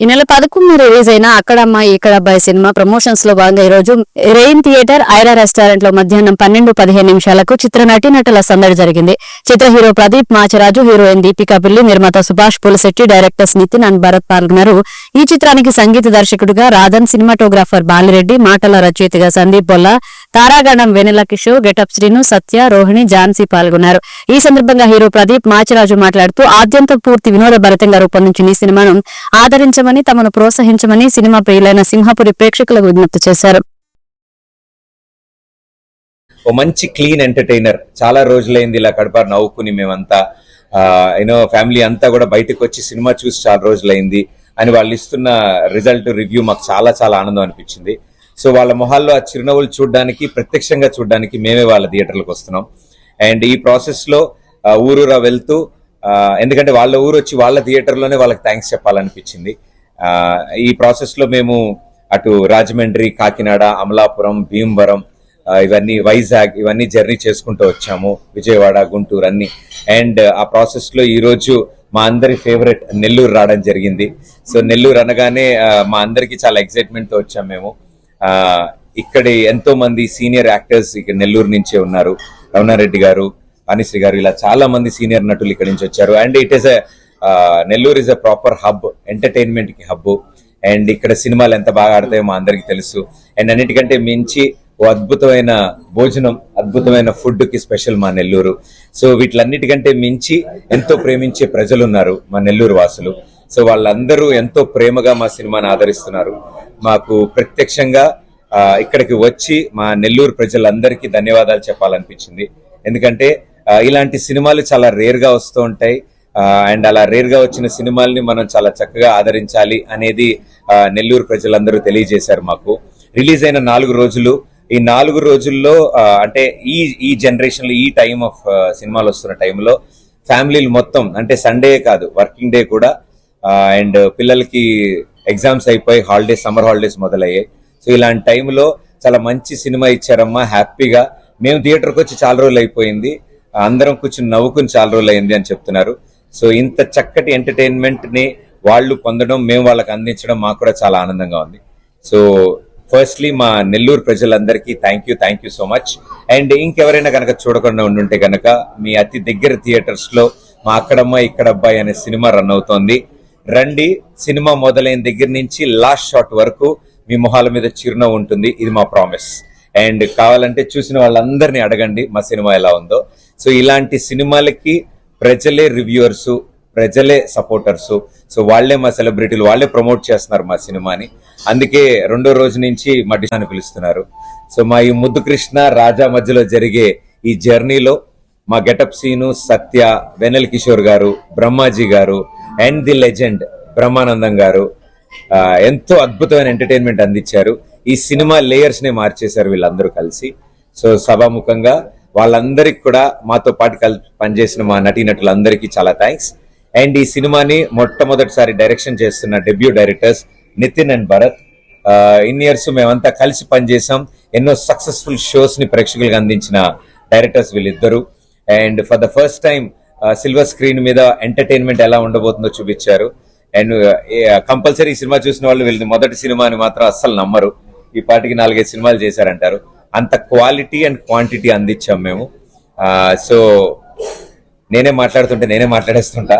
ఈ నెల పదకొండు రిలీజ్ అయిన అక్కడమ్మ ఇక్కడ అబ్బాయి సినిమా ప్రమోషన్స్లో భాగంగా ఈ రోజు రెయిన్ థియేటర్ ఐరా రెస్టారెంట్లో మధ్యాహ్నం పన్నెండు పదిహేను నిమిషాలకు చిత్ర నటీనటుల సందడి జరిగింది. చిత్ర హీరో ప్రదీప్ మాచరాజు హీరోయిన్ దీపికా పిల్లి నిర్మాత సుభాష్ పులశెట్టి డైరెక్టర్స్ నితిన్ అండ్ భరత్ పాల్గొన్నారు. ఈ చిత్రానికి సంగీత దర్శకుడిగా రాధన్ సినిమాటోగ్రాఫర్ బాలిరెడ్డి మాటల రచయితగా సందీప్ బొల్ల తారాగణం వెనెల కిషోర్ గెటప్ శ్రీను సత్య రోహిణి ఝాన్సీ పాల్గొన్నారు. ఈ సందర్భంగా హీరో ప్రదీప్ మాచిరాజు మాట్లాడుతూ ఆద్యంత పూర్తి వినోద భరితంగా రూపొందించిన ఈ సినిమాను ఆదరించమని తమను ప్రోత్సహించమని సినిమా ప్రియులైన సింహపురి ప్రేక్షకులకు విజ్ఞప్తి చేశారు. ఓ మంచి క్లీన్ ఎంటర్టైనర్. చాలా రోజులైంది ఇలా కడప నవ్వుకుని మేమంతా. యూనో ఫ్యామిలీ అంతా కూడా బయటకు వచ్చి సినిమా చూసి చాలా రోజులైంది. అని వాళ్ళు ఇస్తున్న రిజల్ట్ రివ్యూ మాకు చాలా చాలా ఆనందం అనిపించింది. సో వాళ్ళ మొహాల్లో ఆ చిరునవ్వులు చూడడానికి ప్రత్యక్షంగా చూడడానికి మేమే వాళ్ళ థియేటర్లకు వస్తున్నాం. అండ్ ఈ ప్రాసెస్లో ఊరూరా వెళ్తూ ఎందుకంటే వాళ్ళ ఊరు వచ్చి వాళ్ళ థియేటర్లోనే వాళ్ళకి థ్యాంక్స్ చెప్పాలనిపించింది. ఈ ప్రాసెస్లో మేము అటు రాజమండ్రి కాకినాడ అమలాపురం భీమవరం ఇవన్నీ వైజాగ్ ఇవన్నీ జర్నీ చేసుకుంటూ వచ్చాము. విజయవాడ గుంటూరు అన్ని. అండ్ ఆ ప్రాసెస్లో ఈరోజు మా అందరి ఫేవరెట్ నెల్లూరు రావడం జరిగింది. సో నెల్లూరు అనగానే మా అందరికి చాలా ఎక్సైట్మెంట్తో వచ్చాం మేము. ఇక్కడ ఎంతో మంది సీనియర్ యాక్టర్స్ ఇక్కడ నెల్లూరు నుంచే ఉన్నారు. రమణారెడ్డి గారు వాణిశ్రీ గారు ఇలా చాలా మంది సీనియర్ నటులు ఇక్కడ నుంచి వచ్చారు. And it is Nellore is a proper hub ఎంటర్టైన్మెంట్కి hub and ఇక్కడ సినిమాలు ఎంత బాగా ఆడతాయో మా అందరికి తెలుసు. అండ్ అన్నిటికంటే మించి ఓ అద్భుతమైన భోజనం అద్భుతమైన ఫుడ్కి స్పెషల్ మా నెల్లూరు. సో వీటిలన్నిటికంటే మించి ఎంతో ప్రేమించే ప్రజలు ఉన్నారు మా నెల్లూరు వాసులు. సో వాళ్ళందరూ ఎంతో ప్రేమగా మా సినిమాని ఆదరిస్తున్నారు. మాకు ప్రత్యక్షంగా ఇక్కడికి వచ్చి మా నెల్లూరు ప్రజలందరికీ ధన్యవాదాలు చెప్పాలనిపించింది. ఎందుకంటే ఇలాంటి సినిమాలు చాలా రేర్గా వస్తూ ఉంటాయి. అండ్ అలా రేర్గా వచ్చిన సినిమాల్ని మనం చాలా చక్కగా ఆదరించాలి అనేది నెల్లూరు ప్రజలందరూ తెలియజేశారు మాకు. రిలీజ్ అయిన నాలుగు రోజులు. ఈ నాలుగు రోజుల్లో అంటే ఈ ఈ జనరేషన్లో ఈ టైం ఆఫ్ సినిమాలు వస్తున్న టైంలో ఫ్యామిలీలు మొత్తం అంటే సండే కాదు వర్కింగ్ డే కూడా అండ్ పిల్లలకి ఎగ్జామ్స్ అయిపోయి హాలిడేస్ సమ్మర్ హాలిడేస్ మొదలయ్యాయి. సో ఇలాంటి టైంలో చాలా మంచి సినిమా ఇచ్చారమ్మా హ్యాపీగా. మేము థియేటర్కి వచ్చి చాలా రోజులు అయిపోయింది. అందరం కూర్చుని నవ్వుకుని చాలా రోజులు అయింది అని చెప్తున్నారు. సో ఇంత చక్కటి ఎంటర్టైన్మెంట్ని వాళ్ళు పొందడం మేము వాళ్ళకి అందించడం మాకు కూడా చాలా ఆనందంగా ఉంది. సో ఫస్ట్లీ మా నెల్లూరు ప్రజలందరికీ thank you thank you so much and ఇంకెవరైనా కనుక చూడకుండా ఉండుంటే కనుక మీ అతి దగ్గర థియేటర్స్లో మా అక్కడమ్మ ఇక్కడ అబ్బాయి అనే సినిమా రన్ అవుతోంది. రండి సినిమా మొదలైన దగ్గర నుంచి లాస్ట్ షాట్ వరకు మీ మొహాల మీద చిరునవ్వు ఉంటుంది. ఇది మా ప్రామిస్ అండ్ కావాలంటే చూసిన వాళ్ళందరినీ అడగండి మా సినిమా ఎలా ఉందో. సో ఇలాంటి సినిమాలకి ప్రజలే రివ్యూవర్స్ ప్రజలే సపోర్టర్స్. సో వాళ్ళే మా సెలబ్రిటీలు వాళ్ళే ప్రమోట్ చేస్తున్నారు మా సినిమాని. అందుకే రెండో రోజు నుంచి మా అని పిలుస్తున్నారు. సో మా ఈ ముద్దు కృష్ణ రాజా మధ్యలో జరిగే ఈ జర్నీలో మా గెటప్ సీను సత్య వెనల్ కిషోర్ గారు బ్రహ్మాజీ గారు అండ్ ది లెజెండ్ బ్రహ్మానందం గారు ఎంతో అద్భుతమైన ఎంటర్టైన్మెంట్ అందించారు. ఈ సినిమా లేయర్స్ని మార్చేశారు వీళ్ళందరూ కలిసి. సో సభాముఖంగా వాళ్ళందరికి కూడా మాతో పాటు కలిసి పనిచేసిన మా నటీనటులందరికీ చాలా థ్యాంక్స్ అండ్ ఈ సినిమాని మొట్టమొదటిసారి డైరెక్షన్ చేస్తున్న debut directors Nitin and Bharat. In years మేమంతా కలిసి పనిచేసాం ఎన్నో సక్సెస్ఫుల్ షోస్ని ప్రేక్షకులకు అందించిన డైరెక్టర్స్ వీళ్ళిద్దరూ. And for the first time silver screen మీద ఎంటర్టైన్మెంట్ ఎలా ఉండబోతుందో చూపించారు. అండ్ కంపల్సరీ సినిమా చూసిన వాళ్ళు వీళ్ళని మొదటి సినిమాని మాత్రం అస్సలు నమ్మరు. ఈ పాటికి నాలుగైదు సినిమాలు చేశారంటారు. అంత క్వాలిటీ అండ్ క్వాంటిటీ అందించాం మేము. సో నేనే మాట్లాడుతుంటే నేనే మాట్లాడేస్తుంటా.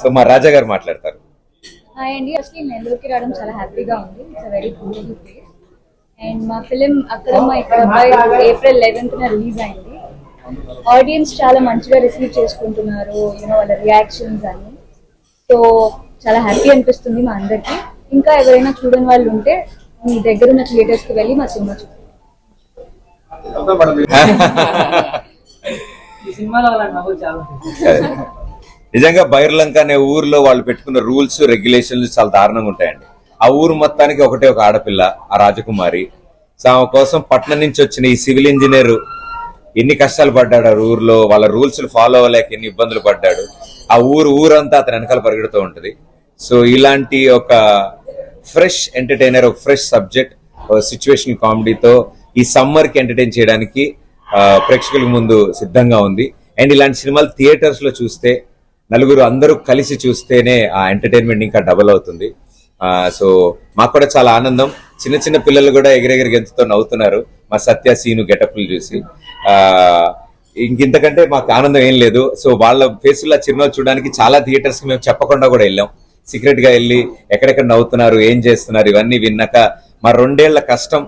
సో మా రాజా గారు మాట్లాడతారు. హాయ్ అండి అసలు నెల్లూరుకి రావడం చాలా హ్యాపీగా ఉంది. It's very beautiful place and మా film Akkadamma Ikkada April eleventh release అయింది. ఆడియన్స్ చాలా మంచిగా రిసీవ్ చేసుకుంటున్నారు యూనో వాళ్ళ రియాక్షన్స్ అని. సో చాలా హ్యాపీ అనిపిస్తుంది మా అందరికి. ఇంకా ఎవరైనా చూడని వాళ్ళు ఉంటే మీ దగ్గర ఉన్న థియేటర్స్కి వెళ్ళి మా సినిమా చూడండి. నిజంగా బైర్లంక అనే ఊర్లో వాళ్ళు పెట్టుకున్న రూల్స్ రెగ్యులేషన్స్ చాలా దారుణంగా ఉంటాయండి. ఆ ఊరు మొత్తానికి ఒకటే ఒక ఆడపిల్ల ఆ రాజకుమారి. సో ఆమె కోసం పట్నం నుంచి వచ్చిన ఈ సివిల్ ఇంజనీర్ ఎన్ని కష్టాలు పడ్డాడు ఆ ఊర్లో వాళ్ళ రూల్స్ ఫాలో అవ్వలేక ఎన్ని ఇబ్బందులు పడ్డాడు. ఆ ఊరు ఊరంతా అతని వెనకాల పరిగెడుతూ ఉంటుంది. సో ఇలాంటి ఒక ఫ్రెష్ ఎంటర్టైనర్ ఒక ఫ్రెష్ సబ్జెక్ట్ సిచ్యువేషన్ కామెడీతో ఈ సమ్మర్కి ఎంటర్టైన్ చేయడానికి ప్రేక్షకుల ముందు సిద్ధంగా ఉంది. అండ్ ఇలాంటి సినిమాలు థియేటర్స్లో చూస్తే నలుగురు అందరూ కలిసి చూస్తేనే ఆ ఎంటర్టైన్మెంట్ ఇంకా డబుల్ అవుతుంది. సో మాకు కూడా చాలా ఆనందం. చిన్న చిన్న పిల్లలు కూడా ఎగిరెగిరి గెంతుతో నవ్వుతున్నారు. మా సత్య సీను గెటప్లు చూసి. ఇంకింతకంటే మాకు ఆనందం ఏం లేదు. సో వాళ్ళ ఫేసుల్లో చిరునవ్వు చూడడానికి చాలా థియేటర్స్కి మేము చెప్పకుండా కూడా వెళ్ళాం. సీక్రెట్గా వెళ్ళి ఎక్కడెక్కడ నవ్వుతున్నారు ఏం చేస్తున్నారు ఇవన్నీ విన్నాక మా రెండేళ్ళ కష్టం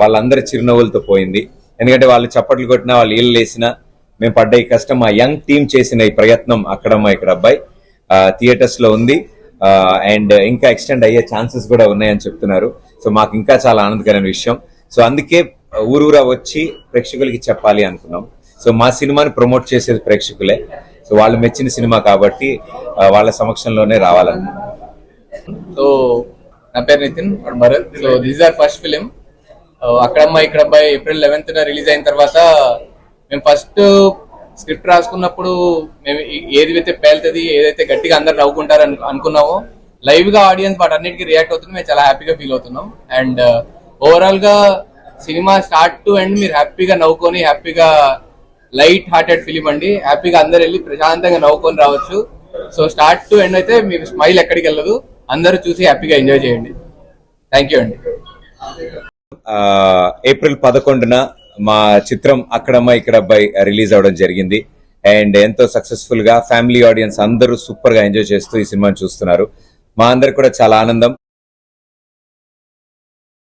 వాళ్ళందరి చిరునవ్వులతో పోయింది. ఎందుకంటే వాళ్ళు చప్పట్లు కొట్టినా వాళ్ళు ఇల్లు వేసినా మేము పడ్డ ఈ కష్టం మా యంగ్ టీమ్ చేసిన ఈ ప్రయత్నం అక్కడమ్మా ఇక్కడ అబ్బాయి థియేటర్స్లో ఉంది. అండ్ ఇంకా ఎక్స్టెండ్ అయ్యే ఛాన్సెస్ కూడా ఉన్నాయని చెప్తున్నారు. సో మాకు ఇంకా చాలా ఆనందకరమైన విషయం. సో అందుకే ఊరూరా వచ్చి ప్రేక్షకులకి చెప్పాలి అనుకున్నాం. సో మా సినిమాని ప్రమోట్ చేసేది ప్రేక్షకులే. సో వాళ్ళు మెచ్చిన సినిమా కాబట్టి వాళ్ళ సమక్షంలోనే రావాలనుకున్నాం. సో నా పేరు Nitin Bharat so this are first film Akkadamma Ikkada April eleventh release అయిన తర్వాత మేము ఫస్ట్ స్క్రిప్ట్ రాసుకున్నప్పుడు మేము ఏది అయితే పేలుతుంది ఏదైతే గట్టిగా అందరు నవ్వుకుంటారు అను- అనుకున్నామో లైవ్గా ఆడియన్స్ వాటన్నిటికీ రియాక్ట్ అవుతుంది మేము చాలా హ్యాపీగా ఫీల్ అవుతున్నాం. అండ్ ఓవరాల్గా సినిమా స్టార్ట్ టు ఎండ్ మీరు హ్యాపీగా నవ్వుకొని హ్యాపీగా లైట్ హార్టెడ్ ఫిలిం అండి హ్యాపీగా అందరు వెళ్ళి ప్రశాంతంగా నవ్వుకొని రావచ్చు. సో స్టార్ట్ టు ఎండ్ అయితే మీకు స్మైల్ ఎక్కడికి వెళ్ళదు. అందరూ చూసి హ్యాపీగా ఎంజాయ్ చేయండి. థ్యాంక్ యూ అండి. ఏప్రిల్ పదకొండున మా చిత్రం అక్కడమ్మ ఇక్కడ అబ్బాయి రిలీజ్ అవడం జరిగింది. అండ్ ఎంతో సక్సెస్ఫుల్గా ఫ్యామిలీ ఆడియన్స్ అందరూ సూపర్గా ఎంజాయ్ చేస్తూ ఈ సినిమాని చూస్తున్నారు. మా అందరికి కూడా చాలా ఆనందం.